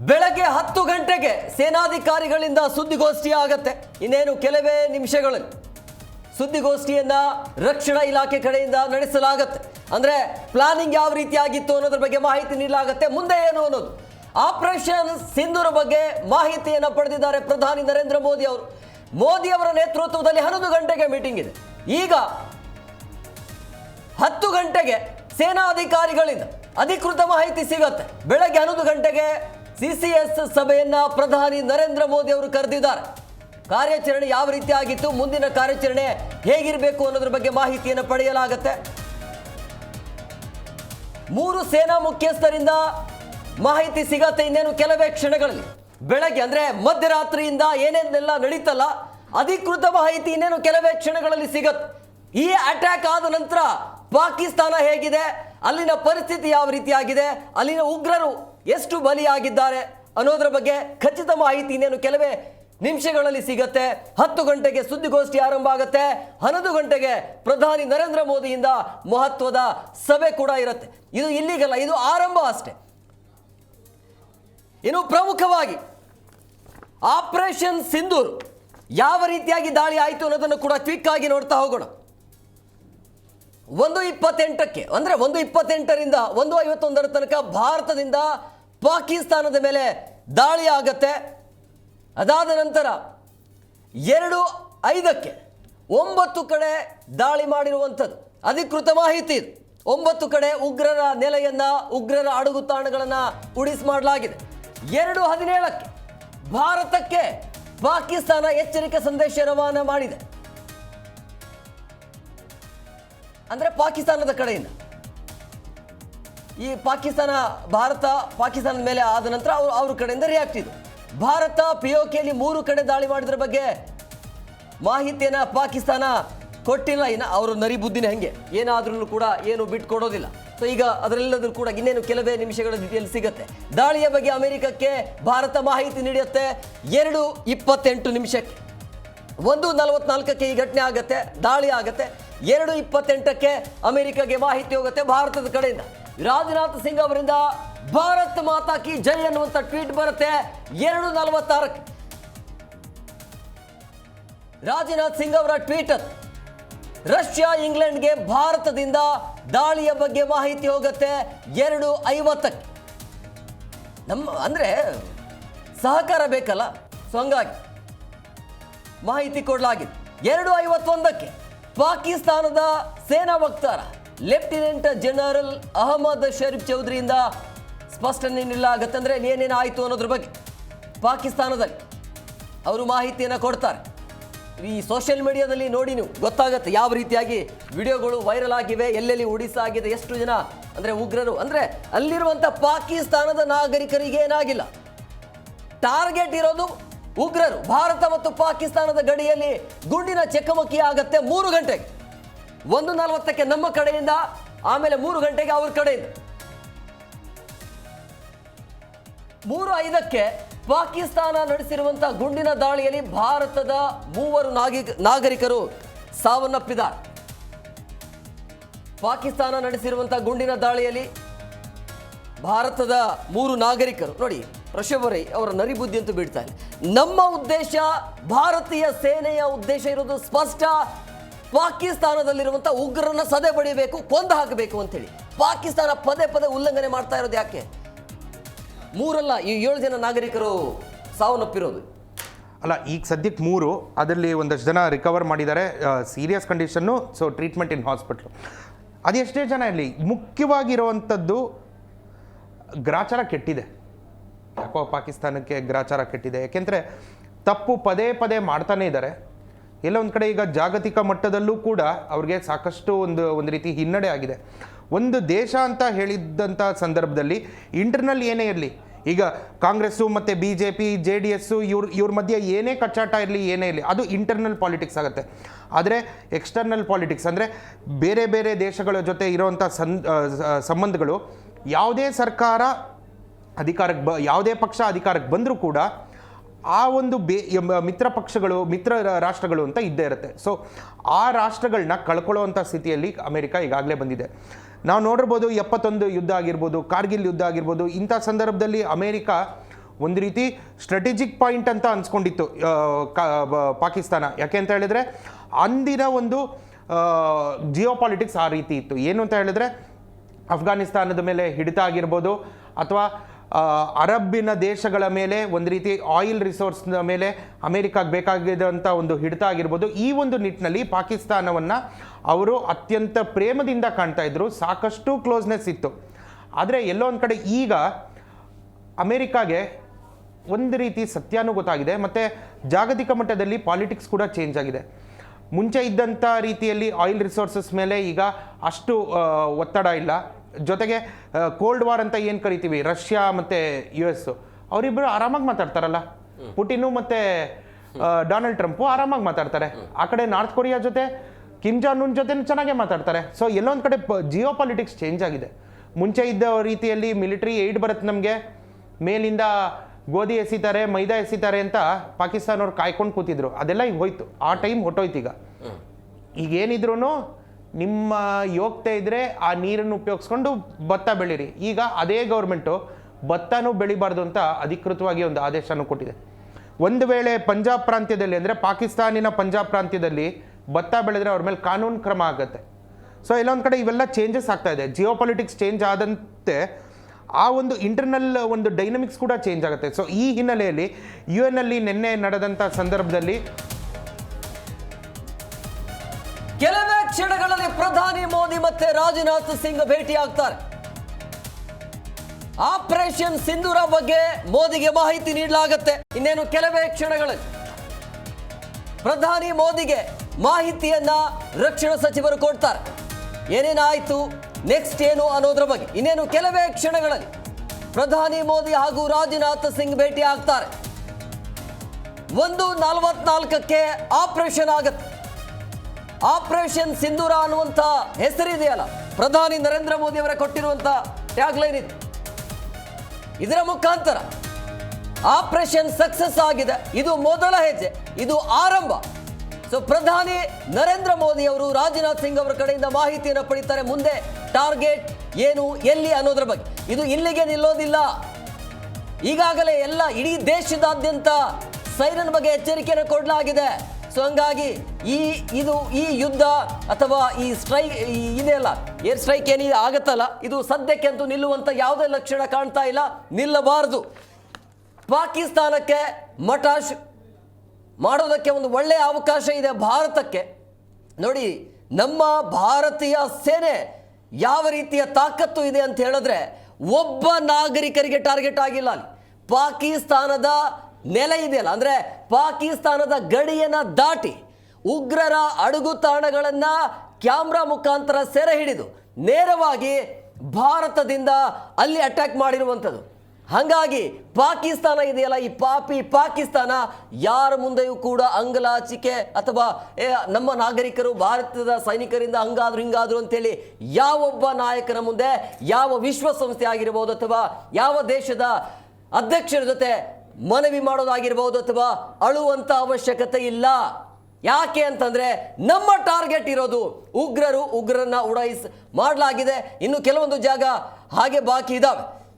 ಬೆಳಗ್ಗೆ ಹತ್ತು ಗಂಟೆಗೆ ಸೇನಾಧಿಕಾರಿಗಳಿಂದ ಸುದ್ದಿಗೋಷ್ಠಿ ಆಗತ್ತೆ. ಇನ್ನೇನು ಕೆಲವೇ ನಿಮಿಷಗಳಲ್ಲಿ ಸುದ್ದಿಗೋಷ್ಠಿಯನ್ನ ರಕ್ಷಣಾ ಇಲಾಖೆ ಕಡೆಯಿಂದ ನಡೆಸಲಾಗತ್ತೆ. ಅಂದ್ರೆ ಪ್ಲಾನಿಂಗ್ ಯಾವ ರೀತಿಯಾಗಿತ್ತು ಅನ್ನೋದ್ರ ಬಗ್ಗೆ ಮಾಹಿತಿ ನೀಡಲಾಗತ್ತೆ. ಮುಂದೆ ಏನು ಅನ್ನೋದು? ಆಪರೇಷನ್ ಸಿಂಧೂರ ಬಗ್ಗೆ ಮಾಹಿತಿಯನ್ನು ಪಡೆದಿದ್ದಾರೆ ಪ್ರಧಾನಿ ನರೇಂದ್ರ ಮೋದಿ ಅವರು. ಮೋದಿ ಅವರ ನೇತೃತ್ವದಲ್ಲಿ ಹನ್ನೊಂದು ಗಂಟೆಗೆ ಮೀಟಿಂಗ್ ಇದೆ. ಈಗ ಹತ್ತು ಗಂಟೆಗೆ ಸೇನಾ ಅಧಿಕಾರಿಗಳಿಂದ ಅಧಿಕೃತ ಮಾಹಿತಿ ಸಿಗತ್ತೆ. ಬೆಳಗ್ಗೆ ಹನ್ನೊಂದು ಗಂಟೆಗೆ ಸಿ ಸಿ ಎಸ್ ಸಭೆಯನ್ನ ಪ್ರಧಾನಿ ನರೇಂದ್ರ ಮೋದಿ ಅವರು ಕರೆದಿದ್ದಾರೆ. ಕಾರ್ಯಾಚರಣೆ ಯಾವ ರೀತಿ ಆಗಿತ್ತು, ಮುಂದಿನ ಕಾರ್ಯಾಚರಣೆ ಹೇಗಿರಬೇಕು ಅನ್ನೋದ್ರ ಬಗ್ಗೆ ಮಾಹಿತಿಯನ್ನು ಪಡೆಯಲಾಗತ್ತೆ. ಮೂರು ಸೇನಾ ಮುಖ್ಯಸ್ಥರಿಂದ ಮಾಹಿತಿ ಸಿಗತ್ತೆ ಇನ್ನೇನು ಕೆಲವೇ ಕ್ಷಣಗಳಲ್ಲಿ. ಬೆಳಗ್ಗೆ ಅಂದ್ರೆ ಮಧ್ಯರಾತ್ರಿಯಿಂದ ಏನೇನೆಲ್ಲ ನಡೀತಲ್ಲ, ಅಧಿಕೃತ ಮಾಹಿತಿ ಇನ್ನೇನು ಕೆಲವೇ ಕ್ಷಣಗಳಲ್ಲಿ ಸಿಗತ್ತೆ. ಈ ಅಟ್ಯಾಕ್ ಆದ ನಂತರ ಪಾಕಿಸ್ತಾನ ಹೇಗಿದೆ, ಅಲ್ಲಿನ ಪರಿಸ್ಥಿತಿ ಯಾವ ರೀತಿಯಾಗಿದೆ ಅಲ್ಲಿನ ಉಗ್ರರು ಎಷ್ಟು ಬಲಿಯಾಗಿದ್ದಾರೆ ಅನ್ನೋದ್ರ ಬಗ್ಗೆ ಖಚಿತ ಮಾಹಿತಿ ಇನ್ನೇನು ಕೆಲವೇ ನಿಮಿಷಗಳಲ್ಲಿ ಸಿಗತ್ತೆ. ಹತ್ತು ಗಂಟೆಗೆ ಸುದ್ದಿಗೋಷ್ಠಿ ಆರಂಭ ಆಗುತ್ತೆ. ಹನ್ನೊಂದು ಗಂಟೆಗೆ ಪ್ರಧಾನಿ ನರೇಂದ್ರ ಮೋದಿಯಿಂದ ಮಹತ್ವದ ಸಭೆ ಕೂಡ ಇರುತ್ತೆ. ಇದು ಇಲ್ಲಿಗಲ್ಲ, ಇದು ಆರಂಭ ಅಷ್ಟೆ. ಇನ್ನು ಪ್ರಮುಖವಾಗಿ ಆಪರೇಷನ್ ಸಿಂಧೂರ್ ಯಾವ ರೀತಿಯಾಗಿ ದಾಳಿ ಆಯಿತು ಅನ್ನೋದನ್ನು ಕೂಡ ಕ್ವಿಕ್ ಆಗಿ ನೋಡ್ತಾ ಹೋಗೋಣ. ಒಂದು ಇಪ್ಪತ್ತೆಂಟಕ್ಕೆ, ಅಂದರೆ ಒಂದು ಇಪ್ಪತ್ತೆಂಟರಿಂದ ಒಂದು ಐವತ್ತೊಂದರ ತನಕ ಭಾರತದಿಂದ ಪಾಕಿಸ್ತಾನದ ಮೇಲೆ ದಾಳಿ ಆಗತ್ತೆ. ಅದಾದ ನಂತರ ಎರಡು ಐದಕ್ಕೆ ಒಂಬತ್ತು ಕಡೆ ದಾಳಿ ಮಾಡಿರುವಂಥದ್ದು. ಅಧಿಕೃತ ಮಾಹಿತಿ ಇದು. ಒಂಬತ್ತು ಕಡೆ ಉಗ್ರರ ನೆಲೆಯನ್ನ, ಉಗ್ರರ ಅಡುಗು ತಾಣಗಳನ್ನು ಉಡಿಸ್ ಮಾಡಲಾಗಿದೆ. ಎರಡು ಹದಿನೇಳಕ್ಕೆ ಭಾರತಕ್ಕೆ ಪಾಕಿಸ್ತಾನ ಎಚ್ಚರಿಕೆ ಸಂದೇಶ ರವಾನೆ ಮಾಡಿದೆ. ಅಂದ್ರೆ ಪಾಕಿಸ್ತಾನದ ಕಡೆಯಿಂದ. ಈ ಪಾಕಿಸ್ತಾನ, ಭಾರತ, ಪಾಕಿಸ್ತಾನದ ಮೇಲೆ ಆದ ನಂತರ ಅವರು ಅವ್ರ ಕಡೆಯಿಂದ ರಿಯಾಕ್ಟ್ ಇದು. ಭಾರತ ಪಿಒಕೆಯಲ್ಲಿ ಮೂರು ಕಡೆ ದಾಳಿ ಮಾಡಿದ್ರ ಬಗ್ಗೆ ಮಾಹಿತಿಯನ್ನ ಪಾಕಿಸ್ತಾನ ಕೊಟ್ಟಿಲ್ಲ. ಇನ್ನು ಅವರು ನರಿ ಬುದ್ಧಿನ ಹಂಗೆ. ಏನಾದ್ರೂ ಕೂಡ ಏನು ಬಿಟ್ಕೊಡೋದಿಲ್ಲ ಸೊ ಈಗ ಅದರೆಲ್ಲದರೂ ಕೂಡ ಇನ್ನೇನು ಕೆಲವೇ ನಿಮಿಷಗಳ ರೀತಿಯಲ್ಲಿ ಸಿಗುತ್ತೆ. ದಾಳಿಯ ಬಗ್ಗೆ ಅಮೆರಿಕಕ್ಕೆ ಭಾರತ ಮಾಹಿತಿ ನೀಡುತ್ತೆ. ಎರಡು ಇಪ್ಪತ್ತೆಂಟು ನಿಮಿಷಕ್ಕೆ. ಒಂದು ನಲವತ್ನಾಲ್ಕಕ್ಕೆ ಈ ಘಟನೆ ಆಗುತ್ತೆ, ದಾಳಿ ಆಗತ್ತೆ. ಎರಡು ಇಪ್ಪತ್ತೆಂಟಕ್ಕೆ ಅಮೆರಿಕಗೆ ಮಾಹಿತಿ ಹೋಗುತ್ತೆ ಭಾರತದ ಕಡೆಯಿಂದ. ರಾಜನಾಥ್ ಸಿಂಗ್ ಅವರಿಂದ ಭಾರತ್ ಮಾತಾ ಕಿ ಜೈ ಅನ್ನುವಂಥ ಟ್ವೀಟ್ ಬರುತ್ತೆ. ಎರಡು ನಲವತ್ತಾರಕ್ಕೆ ರಾಜನಾಥ್ ಸಿಂಗ್ ಅವರ ಟ್ವೀಟ್. ರಷ್ಯಾ, ಇಂಗ್ಲೆಂಡ್ಗೆ ಭಾರತದಿಂದ ದಾಳಿಯ ಬಗ್ಗೆ ಮಾಹಿತಿ ಹೋಗುತ್ತೆ. ಎರಡು ಐವತ್ತಕ್ಕೆ ನಮ್ಮ ಅಂದರೆ ಸಹಕಾರ ಬೇಕಲ್ಲ? ಸೊ ಹಂಗಾಗಿ ಮಾಹಿತಿ ಕೊಡಲಾಗಿದೆ. ಎರಡು ಐವತ್ತೊಂದಕ್ಕೆ ಪಾಕಿಸ್ತಾನದ ಸೇನಾ ವಕ್ತಾರ ಲೆಫ್ಟಿನೆಂಟ್ ಜನರಲ್ ಅಹಮದ್ ಶರೀಫ್ ಚೌಧರಿಯಿಂದ ಸ್ಪಷ್ಟನೆ ಏನೇನು ಆಯಿತು ಅನ್ನೋದ್ರ ಬಗ್ಗೆ ಪಾಕಿಸ್ತಾನದಲ್ಲಿ ಅವರು ಮಾಹಿತಿಯನ್ನು ಕೊಡ್ತಾರೆ. ಈ ಸೋಷಿಯಲ್ ಮೀಡಿಯಾದಲ್ಲಿ ನೋಡಿ ನೀವು, ಗೊತ್ತಾಗುತ್ತೆ ಯಾವ ರೀತಿಯಾಗಿ ವಿಡಿಯೋಗಳು ವೈರಲ್ ಆಗಿವೆ, ಎಲ್ಲೆಲ್ಲಿ ಆಗಿದೆ, ಎಷ್ಟು ಜನ ಅಂದರೆ ಉಗ್ರರು. ಅಂದರೆ ಅಲ್ಲಿರುವಂಥ ಪಾಕಿಸ್ತಾನದ ನಾಗರಿಕರಿಗೆ ಏನಾಗಿಲ್ಲ. ಟಾರ್ಗೆಟ್ ಇರೋದು ಉಗ್ರರು. ಭಾರತ ಮತ್ತು ಪಾಕಿಸ್ತಾನದ ಗಡಿಯಲ್ಲಿ ಗುಂಡಿನ ಚಕಮಕಿ ಆಗತ್ತೆ ಮೂರು ಗಂಟೆಗೆ. ಒಂದು ನಲವತ್ತಕ್ಕೆ ನಮ್ಮ ಕಡೆಯಿಂದ, ಆಮೇಲೆ ಮೂರು ಗಂಟೆಗೆ ಅವ್ರ ಕಡೆಯಿಂದ. ಮೂರು ಐದಕ್ಕೆ ಪಾಕಿಸ್ತಾನ ನಡೆಸಿರುವಂತಹ ಗುಂಡಿನ ದಾಳಿಯಲ್ಲಿ ಭಾರತದ ಮೂವರು ನಾಗಿ, ನಾಗರಿಕರು ಸಾವನ್ನಪ್ಪಿದ್ದಾರೆ. ಪಾಕಿಸ್ತಾನ ನಡೆಸಿರುವಂತಹ ಗುಂಡಿನ ದಾಳಿಯಲ್ಲಿ ಭಾರತದ ಮೂರು ನಾಗರಿಕರು, ನೋಡಿ ರಶವರೈ ಅವರ ನರಿಬುದ್ಧಿ ಅಂತೂ ಬಿಡ್ತಾ ಇಲ್ಲ. ನಮ್ಮ ಉದ್ದೇಶ, ಭಾರತೀಯ ಸೇನೆಯ ಉದ್ದೇಶ ಇರೋದು ಸ್ಪಷ್ಟ ಪಾಕಿಸ್ತಾನದಲ್ಲಿರುವಂಥ ಉಗ್ರರನ್ನ ಸದೆ ಬಡಿಬೇಕು, ಕೊಂದು ಹಾಕಬೇಕು ಅಂತೇಳಿ. ಪಾಕಿಸ್ತಾನ ಪದೇ ಪದೇ ಉಲ್ಲಂಘನೆ ಮಾಡ್ತಾ ಇರೋದು ಯಾಕೆ? ಮೂರಲ್ಲ, ಈ ಏಳು ಜನ ನಾಗರಿಕರು ಸಾವನ್ನಪ್ಪಿರೋದು ಅಲ್ಲ, ಈಗ ಸದ್ಯಕ್ಕೆ ಮೂರು, ಅದರಲ್ಲಿ ಒಂದಷ್ಟು ಜನ ರಿಕವರ್ ಮಾಡಿದ್ದಾರೆ serious condition so treatment in hospital ಅದೆಷ್ಟೇ ಜನ ಇರಲಿ, ಮುಖ್ಯವಾಗಿರುವಂಥದ್ದು ಗ್ರಾಚಾರ ಕೆಟ್ಟಿದೆ. ಯಾಕೋ ಪಾಕಿಸ್ತಾನಕ್ಕೆ ಗ್ರಾಚಾರ ಕೆಟ್ಟಿದೆ. ಯಾಕೆಂದರೆ ತಪ್ಪು ಪದೇ ಪದೇ ಮಾಡ್ತಾನೇ ಇದ್ದಾರೆ. ಒಂದು ಕಡೆ ಈಗ ಜಾಗತಿಕ ಮಟ್ಟದಲ್ಲೂ ಕೂಡ ಅವ್ರಿಗೆ ಸಾಕಷ್ಟು ಒಂದು ಒಂದು ರೀತಿ ಹಿನ್ನಡೆ ಆಗಿದೆ. ಒಂದು ದೇಶ ಅಂತ ಹೇಳಿದ್ದಂಥ ಸಂದರ್ಭದಲ್ಲಿ ಇಂಟರ್ನಲ್ ಏನೇ ಇರಲಿ, ಈಗ ಕಾಂಗ್ರೆಸ್ಸು ಮತ್ತು B J P J D S ಇವ್ರ ಇವ್ರ ಮಧ್ಯೆ ಏನೇ ಕಚ್ಚಾಟ ಇರಲಿ, ಏನೇ ಇರಲಿ, ಅದು ಇಂಟರ್ನಲ್ ಪಾಲಿಟಿಕ್ಸ್ ಆಗುತ್ತೆ. ಆದರೆ ಎಕ್ಸ್ಟರ್ನಲ್ ಪಾಲಿಟಿಕ್ಸ್ ಅಂದರೆ ಬೇರೆ ಬೇರೆ ದೇಶಗಳ ಜೊತೆ ಇರೋವಂಥ ಸನ್ ಸಂಬಂಧಗಳು ಯಾವುದೇ ಸರ್ಕಾರ ಅಧಿಕಾರಕ್ಕೆ ಬ, ಯಾವುದೇ ಪಕ್ಷ ಅಧಿಕಾರಕ್ಕೆ ಬಂದರೂ ಕೂಡ ಆ ಒಂದು ಬೇ ಮಿತ್ರ ಪಕ್ಷಗಳು, ಮಿತ್ರ ರಾಷ್ಟ್ರಗಳು ಅಂತ ಇದ್ದೇ ಇರುತ್ತೆ. ಸೊ ಆ ರಾಷ್ಟ್ರಗಳನ್ನ ಕಳ್ಕೊಳ್ಳೋವಂಥ ಸ್ಥಿತಿಯಲ್ಲಿ ಅಮೆರಿಕ ಈಗಾಗಲೇ ಬಂದಿದೆ. ನಾವು ನೋಡಿರ್ಬೋದು ಎಪ್ಪತ್ತೊಂದು ಯುದ್ಧ ಆಗಿರ್ಬೋದು, ಕಾರ್ಗಿಲ್ ಯುದ್ಧ ಆಗಿರ್ಬೋದು, ಇಂಥ ಸಂದರ್ಭದಲ್ಲಿ ಅಮೇರಿಕ ಒಂದು ರೀತಿ ಸ್ಟ್ರಾಟಜಿಕ್ ಪಾಯಿಂಟ್ ಅಂತ ಅನ್ಸ್ಕೊಂಡಿತ್ತು ಪಾಕಿಸ್ತಾನ. ಯಾಕೆ ಅಂತ ಹೇಳಿದ್ರೆ, ಅಂದಿನ ಒಂದು ಜಿಯೋ ಪಾಲಿಟಿಕ್ಸ್ ಆ ರೀತಿ ಇತ್ತು. ಏನು ಅಂತ ಹೇಳಿದ್ರೆ, ಅಫ್ಘಾನಿಸ್ತಾನದ ಮೇಲೆ ಹಿಡಿತ ಆಗಿರ್ಬೋದು, ಅಥವಾ ಅರಬ್ಬಿನ ದೇಶಗಳ ಮೇಲೆ ಒಂದು ರೀತಿ ಆಯಿಲ್ ರಿಸೋರ್ಸ್ನ ಮೇಲೆ ಅಮೇರಿಕಾಗೆ ಬೇಕಾಗಿದ್ದಂಥ ಒಂದು ಹಿಡಿತ ಆಗಿರ್ಬೋದು. ಈ ಒಂದು ನಿಟ್ಟಿನಲ್ಲಿ ಪಾಕಿಸ್ತಾನವನ್ನು ಅವರು ಅತ್ಯಂತ ಪ್ರೇಮದಿಂದ ಕಾಣ್ತಾ ಇದ್ರು. ಸಾಕಷ್ಟು ಕ್ಲೋಸ್ನೆಸ್ ಇತ್ತು. ಆದರೆ ಎಲ್ಲೋ ಒಂದು ಕಡೆ ಈಗ ಅಮೇರಿಕಾಗೆ ಒಂದು ರೀತಿ ಸತ್ಯನೂ ಗೊತ್ತಾಗಿದೆ. ಮತ್ತು ಜಾಗತಿಕ ಮಟ್ಟದಲ್ಲಿ ಪಾಲಿಟಿಕ್ಸ್ ಕೂಡ ಚೇಂಜ್ ಆಗಿದೆ. ಮುಂಚೆ ಇದ್ದಂಥ ರೀತಿಯಲ್ಲಿ ಆಯಿಲ್ ರಿಸೋರ್ಸಸ್ ಮೇಲೆ ಈಗ ಅಷ್ಟು ಒತ್ತಡ ಇಲ್ಲ. ಜೊತೆಗೆ ಕೋಲ್ಡ್ ವಾರ್ ಅಂತ ಏನು ಕರಿತೀವಿ? ರಷ್ಯಾ ಮತ್ತು ಯು ಎಸ್ ಅವರಿಬ್ಬರು ಆರಾಮಾಗಿ ಮಾತಾಡ್ತಾರಲ್ಲ? ಪುಟಿನು ಮತ್ತು ಡೊನಾಲ್ಡ್ ಟ್ರಂಪು ಆರಾಮಾಗಿ ಮಾತಾಡ್ತಾರೆ. ಆ ಕಡೆ ನಾರ್ತ್ ಕೊರಿಯಾ ಜೊತೆ ಕಿಮ್ ಜಾನ್ ಉನ್ ಜೊತೆ ಚೆನ್ನಾಗೇ ಮಾತಾಡ್ತಾರೆ. ಸೊ ಎಲ್ಲೊಂದು ಕಡೆ ಜಿಯೋ ಪಾಲಿಟಿಕ್ಸ್ ಚೇಂಜ್ ಆಗಿದೆ. ಮುಂಚೆ ಇದ್ದ ರೀತಿಯಲ್ಲಿ ಮಿಲಿಟರಿ ಏಡ್ ಬರುತ್ತೆ ನಮಗೆ. ಮೇಲಿಂದ ಗೋಧಿ ಎಸಿತಾರೆ ಮೈದಾ ಎಸಿತಾರೆ ಅಂತ ಪಾಕಿಸ್ತಾನವ್ರು ಕಾಯ್ಕೊಂಡು ಕೂತಿದ್ರು. ಅದೆಲ್ಲ ಈಗ ಹೋಯ್ತು. ಆ ಟೈಮ್ ಹೊಟ್ಟೋಯ್ತು ಈಗ. ಈಗ ಏನಿದ್ರು ನಿಮ್ಮ ಯೋಗ್ಯತೆ ಇದ್ರೆ ಆ ನೀರನ್ನು ಉಪಯೋಗಿಸ್ಕೊಂಡು ಭತ್ತ ಬೆಳೀರಿ. ಈಗ ಅದೇ ಗೌರ್ಮೆಂಟು ಭತ್ತನೂ ಬೆಳಿಬಾರ್ದು ಅಂತ ಅಧಿಕೃತವಾಗಿ ಒಂದು ಆದೇಶನೂ ಕೊಟ್ಟಿದೆ. ಒಂದು ವೇಳೆ ಪಂಜಾಬ್ ಪ್ರಾಂತ್ಯದಲ್ಲಿ ಅಂದರೆ ಪಾಕಿಸ್ತಾನಿನ ಪಂಜಾಬ್ ಪ್ರಾಂತ್ಯದಲ್ಲಿ ಭತ್ತ ಬೆಳೆದ್ರೆ ಅವ್ರ ಮೇಲೆ ಕಾನೂನು ಕ್ರಮ ಆಗುತ್ತೆ. ಸೊ ಇಲ್ಲೊಂದು ಕಡೆ ಇವೆಲ್ಲ ಚೇಂಜಸ್ ಆಗ್ತಾ ಇದೆ. ಜಿಯೋ ಪಾಲಿಟಿಕ್ಸ್ ಚೇಂಜ್ ಆದಂತೆ ಆ ಒಂದು ಇಂಟರ್ನಲ್ ಒಂದು ಡೈನಮಿಕ್ಸ್ ಕೂಡ ಚೇಂಜ್ ಆಗುತ್ತೆ. ಸೊ ಈ ಹಿನ್ನೆಲೆಯಲ್ಲಿ ಯು ಎನ್ ಅಲ್ಲಿ ನಿನ್ನೆ ನಡೆದಂಥ ಸಂದರ್ಭದಲ್ಲಿ ಕ್ಷಣಗಳಲ್ಲಿ ಪ್ರಧಾನಿ ಮೋದಿ ಮತ್ತೆ ರಾಜನಾಥ್ ಸಿಂಗ್ ಭೇಟಿ ಆಗ್ತಾರೆ ಆಪರೇಷನ್ ಸಿಂಧೂರ ಬಗ್ಗೆ ಮೋದಿಗೆ ಮಾಹಿತಿ ನೀಡಲಾಗುತ್ತೆ. ಇನ್ನೇನು ಕೆಲವೇ ಕ್ಷಣಗಳಲ್ಲಿ ಪ್ರಧಾನಿ ಮೋದಿಗೆ ಮಾಹಿತಿಯನ್ನ ರಕ್ಷಣಾ ಸಚಿವರು ಕೊಡ್ತಾರೆ. ಏನೇನಾಯ್ತು ನೆಕ್ಸ್ಟ್ ಏನು ಅನ್ನೋದ್ರ ಬಗ್ಗೆ. ಇನ್ನೇನು ಕೆಲವೇ ಕ್ಷಣಗಳಲ್ಲಿ ಪ್ರಧಾನಿ ಮೋದಿ ಹಾಗೂ ರಾಜನಾಥ್ ಸಿಂಗ್ ಭೇಟಿ ಆಗ್ತಾರೆ ಒಂದು ನಲವತ್ನಾಲ್ಕಕ್ಕೆ ಆಪರೇಷನ್ ಆಗತ್ತೆ. ಆಪರೇಷನ್ ಸಿಂಧೂರ ಅನ್ನುವಂಥ ಹೆಸರಿದೆಯಲ್ಲ. ಪ್ರಧಾನಿ ನರೇಂದ್ರ ಮೋದಿ ಅವರ ಕೊಟ್ಟಿರುವಂಥ ಟ್ಯಾಗ್ಲೈನ್ ಇದು. ಇದರ ಮುಖಾಂತರ ಆಪರೇಷನ್ ಸಕ್ಸಸ್ ಆಗಿದೆ. ಇದು ಮೊದಲ ಹೆಜ್ಜೆ, ಇದು ಆರಂಭ. ಸೊ ಪ್ರಧಾನಿ ನರೇಂದ್ರ ಮೋದಿ ಅವರು ರಾಜನಾಥ್ ಸಿಂಗ್ ಅವರ ಕಡೆಯಿಂದ ಮಾಹಿತಿಯನ್ನು ಪಡಿತಾರೆ. ಮುಂದೆ ಟಾರ್ಗೆಟ್ ಏನು, ಎಲ್ಲಿ ಅನ್ನೋದ್ರ ಬಗ್ಗೆ. ಇದು ಇಲ್ಲಿಗೆ ನಿಲ್ಲೋದಿಲ್ಲ. ಈಗಾಗಲೇ ಎಲ್ಲ ಇಡೀ ದೇಶದಾದ್ಯಂತ ಸೈರನ್ ಬಗ್ಗೆ ಎಚ್ಚರಿಕೆಯನ್ನು ಕೊಡಲಾಗಿದೆ. ಸೊ ಹಂಗಾಗಿ ಈ ಇದು ಈ ಯುದ್ಧ ಅಥವಾ ಈ ಸ್ಟ್ರೈಕ್ ಇದೆಯಲ್ಲ ಏರ್ ಸ್ಟ್ರೈಕ್ ಏನಿದೆ ಆಗತ್ತಲ್ಲ, ಇದು ಸದ್ಯಕ್ಕೆ ಅಂತೂ ನಿಲ್ಲುವಂತ ಯಾವುದೇ ಲಕ್ಷಣ ಕಾಣ್ತಾ ಇಲ್ಲ, ನಿಲ್ಲಬಾರದು. ಪಾಕಿಸ್ತಾನಕ್ಕೆ ಮಟಾಶ್ ಮಾಡೋದಕ್ಕೆ ಒಂದು ಒಳ್ಳೆಯ ಅವಕಾಶ ಇದೆ ಭಾರತಕ್ಕೆ. ನೋಡಿ, ನಮ್ಮ ಭಾರತೀಯ ಸೇನೆ ಯಾವ ರೀತಿಯ ತಾಕತ್ತು ಇದೆ ಅಂತ ಹೇಳಿದ್ರೆ, ಒಬ್ಬ ನಾಗರಿಕರಿಗೆ ಟಾರ್ಗೆಟ್ ಆಗಿಲ್ಲ ಪಾಕಿಸ್ತಾನದ ನೆಲೆ ಇದೆಯಲ್ಲ, ಅಂದರೆ ಪಾಕಿಸ್ತಾನದ ಗಡಿಯನ್ನು ದಾಟಿ ಉಗ್ರರ ಅಡುಗು ತಾಣಗಳನ್ನು ಕ್ಯಾಮ್ರಾ ಮುಖಾಂತರ ಸೆರೆ ಹಿಡಿದು ನೇರವಾಗಿ ಭಾರತದಿಂದ ಅಲ್ಲಿ ಅಟ್ಯಾಕ್ ಮಾಡಿರುವಂಥದ್ದು. ಹಾಗಾಗಿ ಪಾಕಿಸ್ತಾನ ಇದೆಯಲ್ಲ, ಈ ಪಾಪಿ ಪಾಕಿಸ್ತಾನ ಯಾರ ಮುಂದೆಯೂ ಕೂಡ ಅಂಗಲಾಚಿಕೆ ಅಥವಾ ನಮ್ಮ ನಾಗರಿಕರು ಭಾರತದ ಸೈನಿಕರಿಂದ ಹಂಗಾದ್ರು ಹಿಂಗಾದ್ರು ಅಂತೇಳಿ ಯಾವೊಬ್ಬ ನಾಯಕನ ಮುಂದೆ ಯಾವ ವಿಶ್ವಸಂಸ್ಥೆ ಆಗಿರ್ಬೋದು ಅಥವಾ ಯಾವ ದೇಶದ ಅಧ್ಯಕ್ಷರ ಜೊತೆ ಮನವಿ ಮಾಡೋದಾಗಿರ್ಬೋದು ಅಥವಾ ಅಳುವಂಥ ಅವಶ್ಯಕತೆ ಇಲ್ಲ. ಯಾಕೆ ಅಂತಂದರೆ ನಮ್ಮ ಟಾರ್ಗೆಟ್ ಇರೋದು ಉಗ್ರರು ಉಗ್ರರನ್ನ ಉಡಾಯಿಸ್ ಮಾಡಲಾಗಿದೆ. ಇನ್ನು ಕೆಲವೊಂದು ಜಾಗ ಹಾಗೆ ಬಾಕಿ ಇದಾವೆ.